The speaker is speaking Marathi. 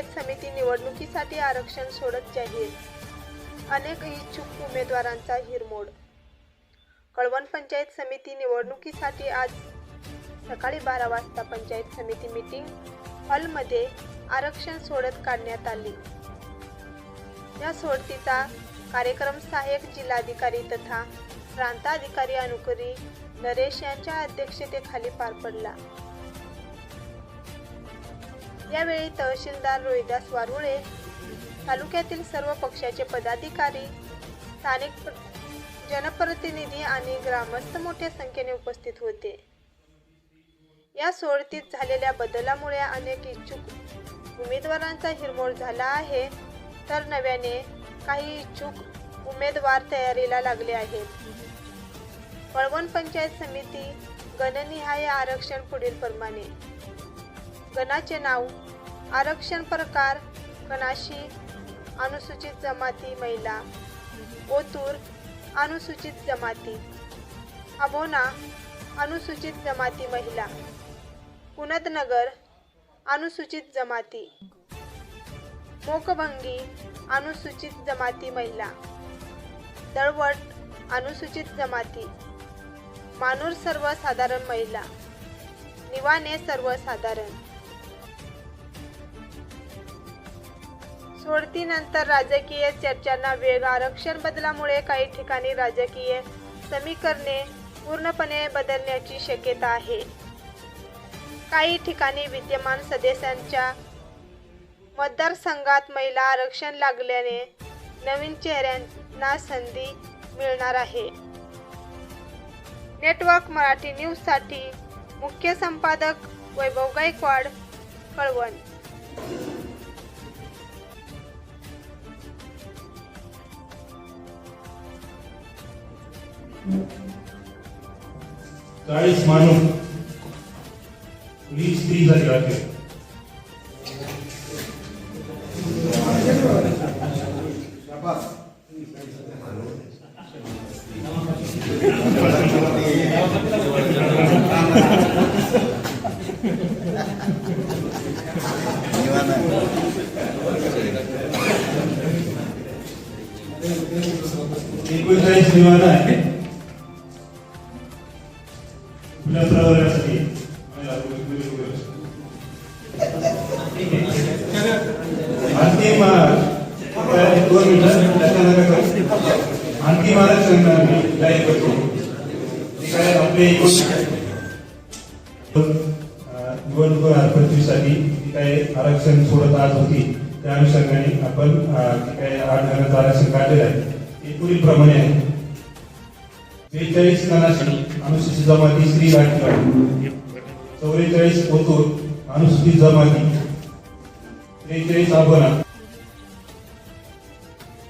पंचायत समिती निवडणुकीसाठी आरक्षण सोडत जाहीर. अनेक इच्छुक उमेदवारांचा हिरमोड. कळवण पंचायत समिती निवडणुकीसाठी आज सकाळी बारा वाजता पंचायत समिती मिटिंग हॉलमध्ये आरक्षण सोडत काढण्यात आली. या सोडतीचा कार्यक्रम सहाय्यक जिल्हाधिकारी तथा प्रांताधिकारी अनुकरी नरेश यांच्या अध्यक्षतेखाली पार पडला. यावेळी तहसीलदार रोहिदास वारुळे तालुक्यातील सर्व पक्षाचे पदाधिकारी स्थानिक जनप्रतिनिधी आणि ग्रामस्थ मोठ्या संख्येने उपस्थित होते. या सोडतीत झालेल्या बदलामुळे अनेक इच्छुक उमेदवारांचा हिरमोड झाला आहे. तर नव्याने काही इच्छुक उमेदवार तयारीला लागले आहेत. पळवण पंचायत समिती गणनिहाय आरक्षण पुढील प्रमाणे गणाचे नाव आरक्षण प्रकार गणाशी अनुसूचित जमाती महिला ओतूर अनुसूचित जमाती अबोना अनुसूचित जमाती महिला पुनदनगर अनुसूचित जमाती मोकभंगी अनुसूचित जमाती महिला दळवट अनुसूचित जमाती मानूर सर्वसाधारण महिला निवाने सर्वसाधारण. सोडतीनंतर राजकीय चर्चांना वेग आरक्षण बदलामुळे काही ठिकाणी राजकीय समीकरणे पूर्णपणे बदलण्याची शक्यता आहे. काही ठिकाणी विद्यमान सदस्यांच्या मतदारसंघात महिला आरक्षण लागल्याने नवीन चेहऱ्यांना संधी मिळणार आहे. नेटवर्क मराठी न्यूजसाठी मुख्य संपादक वैभव Gaikwad Kalwan. Guys, Manu, please, please, I got you. Thank you. आपल्या प्रवर्गासाठी अंतिम दोन मिनिटं अंतिम आरक्षण जाहीर करतो आपले जी काही आरक्षण सोडत आज होती त्या अनुषंगाने आपण काय जे काही आठ जणांचं आरक्षण काढलेलं आहे ते पुढील प्रमाणे आहे बेचाळीस जणांसाठी अनुसूचित जमाती श्री राजकीय चौवेचाळीस ओतूर अनुसूचित जमाती. त्रेचाळीस आभोना